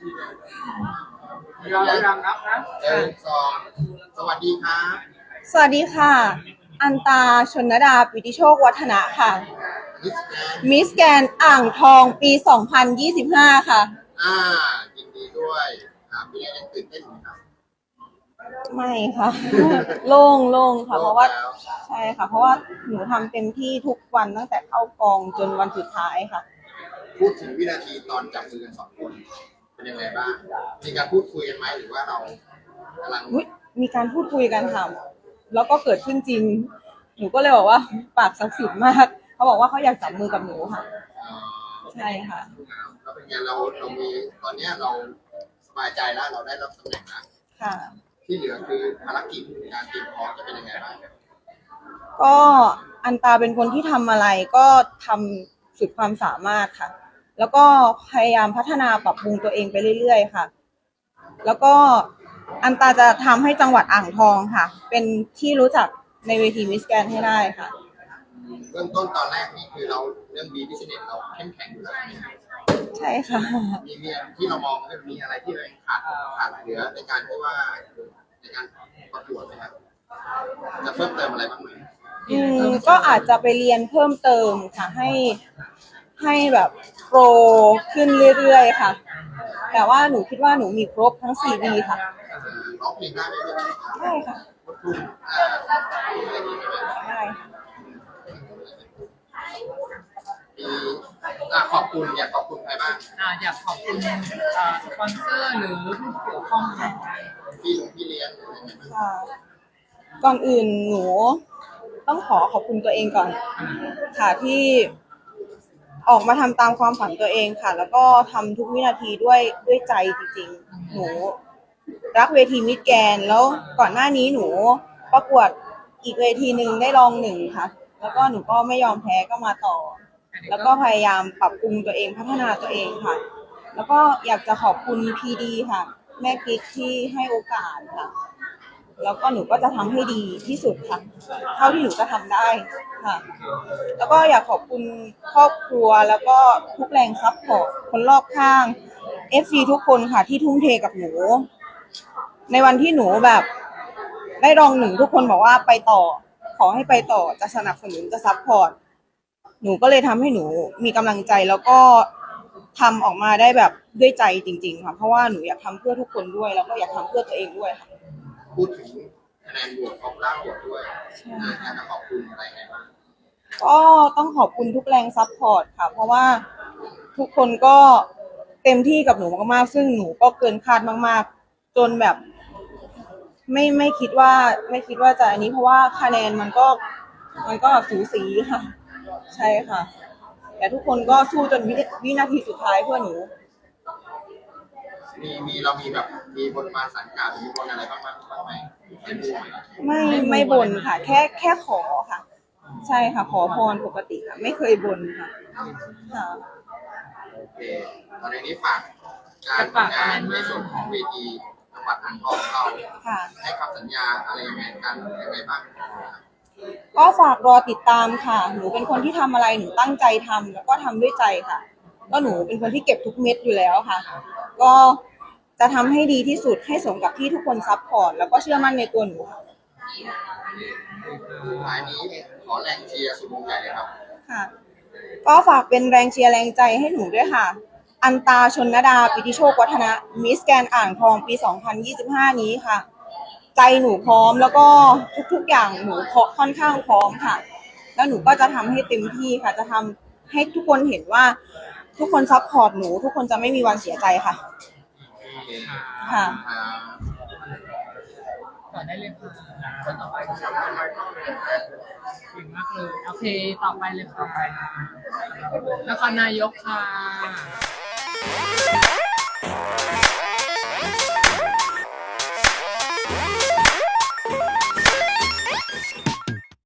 นึ่งสองสวัสดีครับสวัสดีค่ะ อันตาชนดาปิติโชควัฒนะค่ะ มิสแกนมิสแกนอ่างทองปี 2025 ค่ะ อ่ายินดีด้วยอ่าเป็นยังไงตื่นเต้นไหมครับ ไม่ค่ะ โล่งโล่งค่ะ โล่งเพราะว่าแล้ว ใช่ค่ะ เพราะว่าหนูทำเต็มที่ทุกวันตั้งแต่เข้ากองจนวันสุดท้ายค่ะ พูดถึงวินาทีตอนจับมือกันสองคน เป็นยังไงบ้างมีการพูดคุยกันไหมหรือว่าเรากำลังอุ๊ยมีการพูดคุยกันค่ะแล้วก็เกิดขึ้นจริง หนูก็เลยบอกว่าปากศักดิ์สิทธิ์มาก เขาบอกว่าเขาอยากจับมือกับหนูค่ะ เอ่อใช่ค่ะเราเป็นไงเราเรามีตอนเนี้ยเราสบายใจแล้วเราได้รับตำแหน่งแล้วค่ะ ที่เหลือคือภารกิจการเตรียมพร้อมจะเป็นยังไงบ้างก็อันตาเป็นคนที่ทำอะไรก็ทำสุดความสามารถค่ะ แล้วก็พยายามพัฒนาปรับปรุงตัวเองไปเรื่อยๆค่ะ แล้วก็อันตาจะทำให้จังหวัดอ่างทองค่ะ เป็นที่รู้จักในเวทีมิสแกนให้ได้ค่ะ เริ่มต้นตอนแรกนี่คือเราเรื่องบีบิสเนสเราเข้มแข็งอยู่แล้วใช่ไหมครับใช่ค่ะ มีมีที่เรามองว่ามีอะไรที่เรายังขาดขาดเหลือในการที่ว่าในการประกวดไหมครับจะเพิ่มเติมอะไรบ้างไหมอืมก็อาจจะไปเรียนเพิ่มเติมค่ะให้ให้แบบ โปรขึ้นเรื่อยๆค่ะ แต่ว่าหนูคิดว่าหนูมีครบทั้ง4ดีค่ะอ่าร้องเพลงได้ไหมเนี่ยได้ค่ะลูกทุ่งอ่าอะไรอย่างเงี้ยใช่ไหมได้ค่ะมีอ่าขอบคุณอยากขอบคุณใครบ้างอ่าอยากขอบคุณอ่าสปอนเซอร์หรือผู้เกี่ยวข้องค่ะพี่ลุงพี่เลี้ยงอะไรอย่างเงี้ยค่ะก่อนอื่นหนูต้องขอขอบคุณตัวเองก่อน ค่ะที่ ออกมาทำตามความฝันตัวเองค่ะ แล้วก็ทำทุกวินาทีด้วยด้วยใจจริงๆ หนู รักเวทีมิดแกนแล้วก่อนหน้านี้หนูประกวดอีกเวทีหนึ่งได้รองหนึ่งค่ะ แล้วก็หนูก็ไม่ยอมแพ้ก็มาต่อ แล้วก็พยายามปรับปรุงตัวเองพัฒนาตัวเองค่ะ แล้วก็อยากจะขอบคุณพีดีค่ะ แม่พิกที่ให้โอกาสค่ะ แล้วก็หนูก็จะทำให้ดีที่สุดค่ะ เท่าที่หนูจะทำได้ค่ะ แล้วก็อยากขอบคุณครอบครัวแล้วก็ทุกแรงซัพพอร์ตคนรอบข้าง FC ทุกคนค่ะที่ทุ่มเทกับหนู ในวันที่หนูแบบ ได้รองหนึ่งทุกคนบอกว่าไปต่อ ขอให้ไปต่อจะสนับสนุนจะซัพพอร์ตหนูก็เลยทำให้หนูมีกำลังใจแล้วก็ทำออกมาได้แบบด้วยใจจริง ๆ ค่ะ เพราะว่าหนูอยากทำเพื่อทุกคนด้วย แล้วก็อยากทำเพื่อตัวเองด้วยค่ะ พูดถึงคะแนนบวกของล่าบวกด้วยอ่าอยากจะขอบคุณอะไรไงบ้างก็ต้องขอบคุณทุกแรงซัพพอร์ตค่ะ เพราะว่าทุกคนก็เต็มที่กับหนูมากๆ ซึ่งหนูก็เกินคาดมากๆ จนแบบ ไม่ไม่คิดว่าไม่คิดว่าจะอันนี้เพราะว่าคะแนนมันก็มันก็สูสีค่ะ ใช่ค่ะ แต่ทุกคนก็สู้จนวิวินาทีสุดท้ายเพื่อหนู มีมีเรามีแบบมีบนมาสังกัดมีบนอะไรบ้างบ้างบ้างไหมไม่รู้ไหมไม่ไม่บ่นค่ะ แค่แค่ขอค่ะ ใช่ค่ะ ขอพรปกติค่ะ ไม่เคยบ่นค่ะค่ะ โอเคตอนนี้ฝากการทำงานในส่วนของเวทีจังหวัดอ่างทองเราค่ะ ให้คำสัญญาอะไรยังไงกันยังไงบ้างก็ฝากรอติดตามค่ะ หนูเป็นคนที่ทำอะไรหนูตั้งใจทำแล้วก็ทำด้วยใจค่ะ ก็หนูเป็นคนที่เก็บทุกเม็ดอยู่แล้วค่ะ ก็จะทำให้ดีที่สุดให้สมกับที่ทุกคนซัพพอร์ตแล้วก็เชื่อมั่นในตัวหนูค่ะสุดท้ายนี้ขอแรงเชียร์สุดวงใหญ่เลยครับ ค่ะ ก็ฝากเป็นแรงเชียร์แรงใจให้หนูด้วยค่ะ อันตาชนนดาปิติโชควัฒนะมิสแกนอ่างทองปี 2025 นี้ค่ะ ใจหนูพร้อมแล้วก็ทุกๆอย่างหนูค่อนข้างพร้อมค่ะ แล้วหนูก็จะทำให้เต็มที่ค่ะ จะทำให้ทุกคนเห็นว่า ทุกคนซัพพอร์ตหนู ทุกคนจะไม่มีวันเสียใจค่ะโอเคค่ะอ่าต่อได้เลยค่ะคนต่อไปค่ะเก่งมากเลย โอเค ต่อไปเลยค่ะนครนายกค่ะ